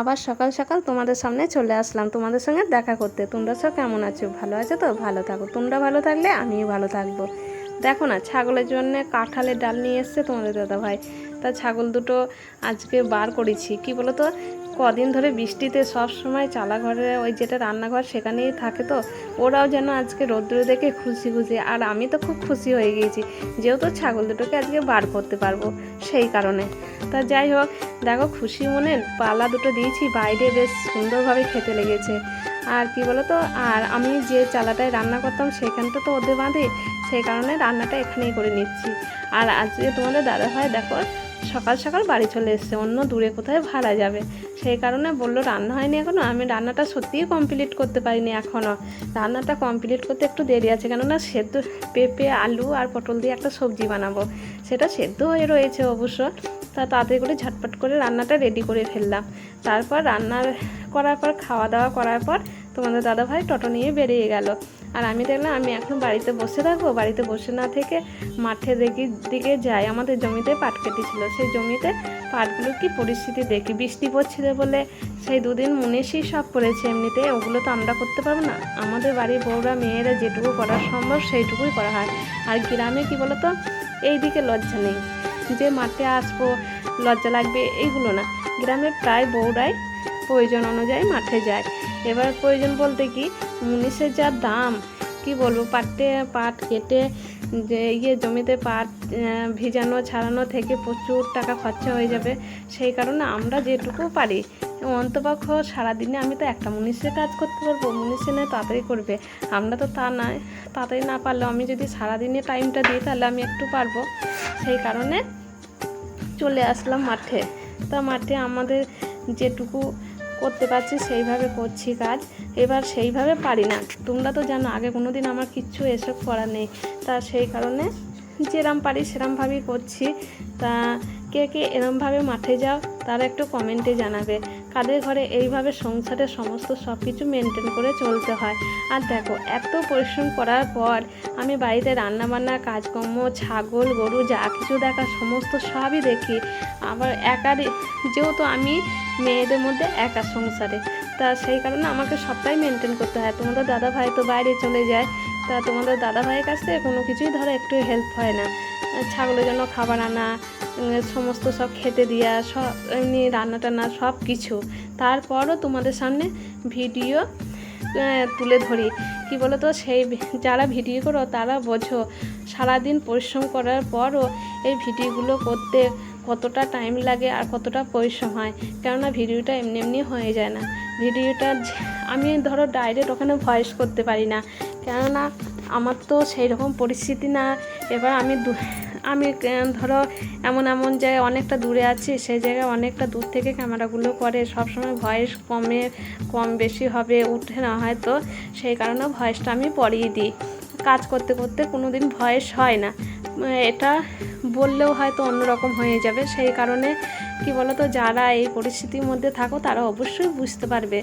আবার সকাল সকাল তোমাদের সামনে চলে আসলাম তোমাদের সঙ্গে দেখা করতে। তোমরা সব কেমন আছো? ভালো আছো তো? ভালো থাকো। তোমরা ভালো থাকলে আমিও ভালো থাকব। দেখো না, ছাগলের জন্য কাঁঠালের ডাল নিয়ে এসছে তোমাদের দাদা ভাই তা ছাগল দুটো আজকে বার করেছি। কি বলো তো কদিন ধরে বৃষ্টিতে সব সময় চালাঘরে, ওই যেটা রান্নাঘর সেখানেই থাকে তো। ওরাও যেন আজকে রৌদ্র দেখে খুশি খুশি। আর আমি তো খুব খুশি হয়ে গিয়েছি, যেহেতু ছাগল দুটোকে আজকে বার করতে পারব সেই কারণে। তা যাই হোক, দেখো খুশি মনে পালা দুটো দিয়েছি, বাইরে বেশ সুন্দরভাবে খেতে লেগেছে। আর কি বলো তো আর আমি যে চালাটায় রান্না করতাম সেখানটা তো ওদের বাঁধে, সেই কারণে রান্নাটা এখানেই করে নিচ্ছি। আর আজকে তোমাদের দাদা ভাই দেখো সকাল সকাল বাড়ি চলে এসছে, অন্য দূরে কোথায় ভাড়া যাবে? সেই কারণে বলল, রান্না হয়নি এখনও আমি রান্নাটা সত্যিই কমপ্লিট করতে পারিনি এখনও রান্নাটা কমপ্লিট করতে একটু দেরি আছে, কেননা সেদ্ধ, পেঁপে, আলু আর পটল দিয়ে একটা সবজি বানাবো। সেটা সেদ্ধ হয়ে রয়েছে অবশ্য। তা তাড়াতাড়ি করে ঝটপট করে রান্নাটা রেডি করে ফেললাম। তারপর রান্নার করার পর, খাওয়া দাওয়া করার পর তোমাদের দাদাভাই টোটো নিয়ে বেরিয়ে গেল। আর আমি দেখলাম আমি এখন বাড়িতে বসে থাকব। বাড়িতে বসে না থেকে মাঠে দেখি দিকে যাই। আমাদের জমিতে পাট কেটেছিল সেই জমিতে পাটগুলোর কি পরিস্থিতি দেখি। বৃষ্টি পড়ছিল বলে সেই দুদিন মুনেশই সব করেছে এমনিতে। ওগুলো তো আমরা করতে পারব না। আমাদের বাড়ির বউরা, মেয়েরা যেটুকু করা সম্ভব সেইটুকুই করা হয়। আর গ্রামে কি বলতো? এই দিকে লজ্জা নেই। যে মাঠে আসব, লজ্জা লাগবে, এইগুলো না। গ্রামে প্রায় বউরাই প্রয়োজন অনুযায়ী মাঠে যায়। এবার প্রয়োজন বলতে কি? মুনিশের যা দাম, কি বলব, পাটে, পাট কেটে যে ইয়ে জমিতে পাট ভিজানো, ছাড়ানো থেকে প্রচুর টাকা খরচা হয়ে যাবে। সেই কারণে আমরা যেটুকু পারি, অন্তপক্ষ সারাদিনে আমি তো একটা মুনিশের কাজ করতে পারব, মুনিশে নয় তাড়াতাড়ি করবে। আমরা তো তা নয় তাড়াতাড়ি না পারলেও আমি যদি সারাদিনে টাইমটা দিই তাহলে আমি একটু পারব। সেই কারণে চলে আসলাম মাঠে। তা মাঠে আমাদের যেটুকু করতে পারছি, সেইভাবে করছি কাজ। এবার সেইভাবে পারি না। তোমরা তো জানো, আগে কোনো দিন আমার কিচ্ছু এসব করা নেই। তা সেই কারণে যেরম পারি সেরমভাবেই করছি। তা কে কে এরমভাবে মাঠে যাও, তারা একটু কমেন্টে জানাবে। কাদের ঘরে এইভাবে সংসারের সমস্ত সব কিছু মেনটেন করে চলতে হয়। আর দেখো, এত পরিশ্রম করার পর আমি বাড়িতে রান্নাবান্না, কাজকর্ম, ছাগল, গরু, যা কিছু দেখা, সমস্ত সবই দেখি। আবার একার যেহেতু আমি মেয়েদের মধ্যে একা সংসারে। তা সেই কারণে আমাকে সবটাই মেনটেন করতে হয়। তোমাদের দাদা ভাই তো বাইরে চলে যায়। তা তোমাদের দাদা ভাইয়ের কাছ থেকে কোনো কিছুই ধরো একটু হেল্প হয় না। ছাগলের জন্য খাবার আনা সমস্ত সব খেতে দেওয়া সব এমনি রান্না টান্না সব কিছু তারপরও তোমাদের সামনে ভিডিও তুলে ধরি। কি বলো তো সেই যারা ভিডিও করো তারা বোঝো। সারাদিন পরিশ্রম করার পরও এই ভিডিওগুলো করতে কতটা টাইম লাগে আর কতটা পরিশ্রম হয়। কেননা ভিডিওটা এমনি এমনি হয়ে যায় না। ভিডিওটা আমি ধরো ডাইরেক্ট ওখানে ভয়েস করতে পারি না। কেননা আমার তো সেই রকম পরিস্থিতি না। এবার আমি আমি ধরো, এমন এমন জায়গায় অনেকটা দূরে আছি, সেই জায়গায় অনেকটা দূর থেকে ক্যামেরাগুলো করে। সবসময় ভয়েস কমে, কম বেশি হবে, উঠে না হয়তো সেই কারণে ভয়েসটা আমি পরিয়ে দিই। কাজ করতে করতে কোনো দিন ভয়েস হয় না। এটা বললেও হয়তো অন্যরকম হয়ে যাবে, সেই কারণে কি বলো তো যারা এই পরিস্থিতির মধ্যে থাকো, তারা অবশ্যই বুঝতে পারবে।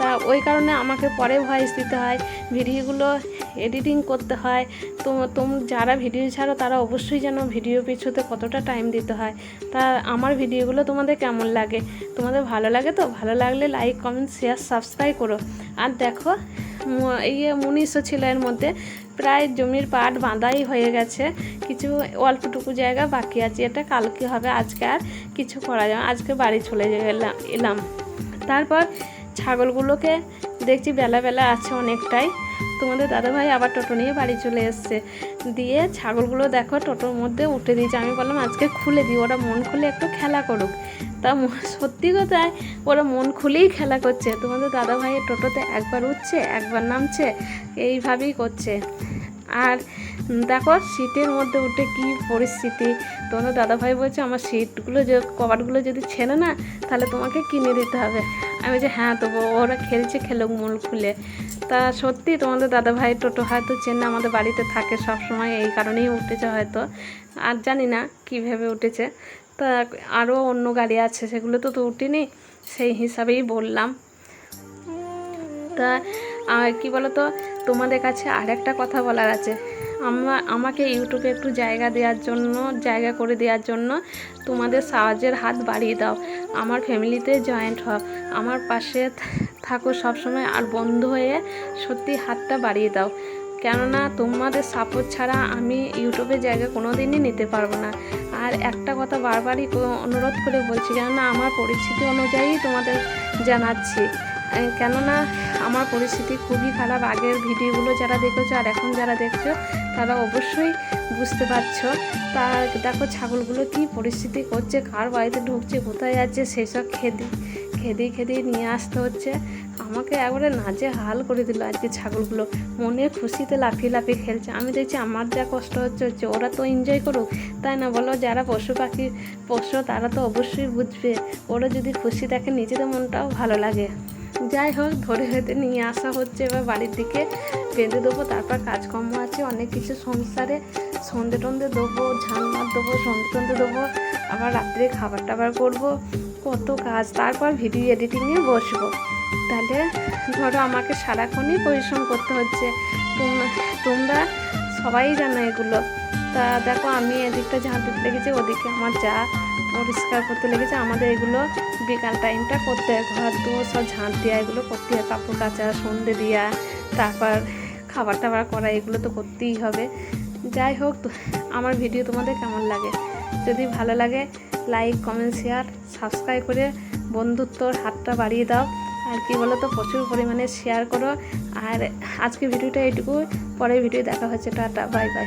তা ওই কারণে আমাকে পরে ভয়েস দিতে হয়, ভিডিওগুলো এডিটিং করতে হয়। তো তোম, যারা ভিডিও ছাড়ো তারা অবশ্যই যেন ভিডিও পিছুতে কতটা টাইম দিতে হয়। তা আমার ভিডিওগুলো তোমাদের কেমন লাগে? তোমাদের ভালো লাগে তো? ভালো লাগলে লাইক কমেন্ট শেয়ার সাবস্ক্রাইব করো। আর দেখো, ম- এই উনিশশো ছিল এর মধ্যে, প্রায় জমির পাট বাঁধাই হয়ে গেছে। কিছু অল্পটুকু জায়গা বাকি আছে। এটা কালকে হবে, আজকে আর কিছু করা যাবে আজকে বাড়ি চলে গেলাম এলাম। তারপর ছাগলগুলোকে দেখছি বেলা বেলা আছে অনেকটাই। তোমাদের দাদাভাই আবার টোটো নিয়ে বাড়ি চলে এসছে। দিয়ে ছাগলগুলো দেখো টোটোর মধ্যে উঠে দিয়েছে। আমি বললাম, আজকে খুলে দিই, ওরা মন খুলে একটু খেলা করুক। তা সত্যি কথায় ওরা মন খুলেই খেলা করছে। তোমাদের দাদাভাইয়ের টোটোতে একবার উঠছে, একবার নামছে, এইভাবেই করছে। আর দেখো সিটের মধ্যে উঠে কি পরিস্থিতি। তোমাদের দাদাভাই বলছে, আমার সিটগুলো যে কভারগুলো যদি ছেড়ে না, তাহলে তোমাকে কিনে দিতে হবে। আমি যে হ্যাঁ তবু ওরা খেলছে খেলুক মূল খুলে। তা সত্যি তোমাদের দাদা ভাই টোটো হয়তো চেনে, আমাদের বাড়িতে থাকে সব সময় এই কারণেই উঠেছে হয়তো। আর জানি না কীভাবে উঠেছে। তা আরও অন্য গাড়ি আছে, সেগুলো তো তো উঠিনি, সেই হিসাবেই বললাম। তা, আর কি তো তোমাদের কাছে আর একটা কথা বলার আছে। আমা, আমাকে ইউটিউবে একটু জায়গা দেওয়ার জন্য, জায়গা করে দেওয়ার জন্য তোমাদের সাহায্যের হাত বাড়িয়ে দাও। আমার ফ্যামিলিতে জয়েন্ট হও। আমার পাশে থাকো সবসময় আর বন্ধু হয়ে সত্যি হাতটা বাড়িয়ে দাও। কেননা তোমাদের সাপোর্ট ছাড়া আমি ইউটিউবে জায়গা কোনো দিনই নিতে পারব না। আর একটা কথা বারবারই অনুরোধ করে বলছি, কেননা আমার পরিস্থিতি অনুযায়ী তোমাদের জানাচ্ছি। কেননা আমার পরিস্থিতি খুবই খারাপ। আগের ভিডিওগুলো যারা দেখেছ আর এখন যারা দেখছ, তারা অবশ্যই বুঝতে পারছ। তা দেখো ছাগলগুলো কি পরিস্থিতি করছে, কার বাড়িতে ঢুকছে, কোথায় যাচ্ছে, সেসব খেদি খেদি খেদি নিয়ে আসতে হচ্ছে। আমাকে একবারে নাজে হাল করে দিল আজকে ছাগলগুলো। মনে খুশিতে লাফিয়ে লাফিয়ে খেলছে। আমি দেখছি আমার যা কষ্ট হচ্ছে হচ্ছে ওরা তো এনজয় করুক। তাই না বলো? যারা পশু পাখি পোষ্য তারা তো অবশ্যই বুঝবে। ওরা যদি খুশি দেখে নিজেদের মনটাও ভালো লাগে। যাই হোক ধরে হেঁটে নিয়ে আসা হচ্ছে। এবার বাড়ির দিকে বেঁধে দেবো, তারপর কাজকর্ম আছে, অনেক কিছু সংসারে সন্ধে টন্ধে দেবো ঝালমার দেবো, সন্ধে টন্ধে দেবো, আবার রাত্রে খাবার টাবার করব, কত কাজ, তারপর ভিডিও এডিটিংয়ে বসবো। তাহলে ধরো আমাকে সারাক্ষণই পরিশ্রম করতে হচ্ছে। তোম- তোমরা সবাই জানো এগুলো। তা দেখো, আমি এদিকটা ঝাঁট দিতে লেগেছি, ওদিকে আমার যা পরিষ্কার করতে লেগেছে, আমাদের এগুলো বিকাল টাইমটা করতে হয়। ঘর দুয়ার সব ঝাঁট দেওয়া এগুলো করতে হয়। কাপড় কাচা, সন্ধে দেওয়া তারপর খাবার টাবার করা, এগুলো তো করতেই হবে। যাই হোক আমার ভিডিও তোমাদের কেমন লাগে? যদি ভালো লাগে লাইক কমেন্ট শেয়ার সাবস্ক্রাইব করে বন্ধুত্বর হাতটা বাড়িয়ে দাও। আর কি বলো তো প্রচুর পরিমাণে শেয়ার করো। আর আজকে ভিডিওটা এইটুকু পরের ভিডিও দেখা হচ্ছে, টাটা বাই বাই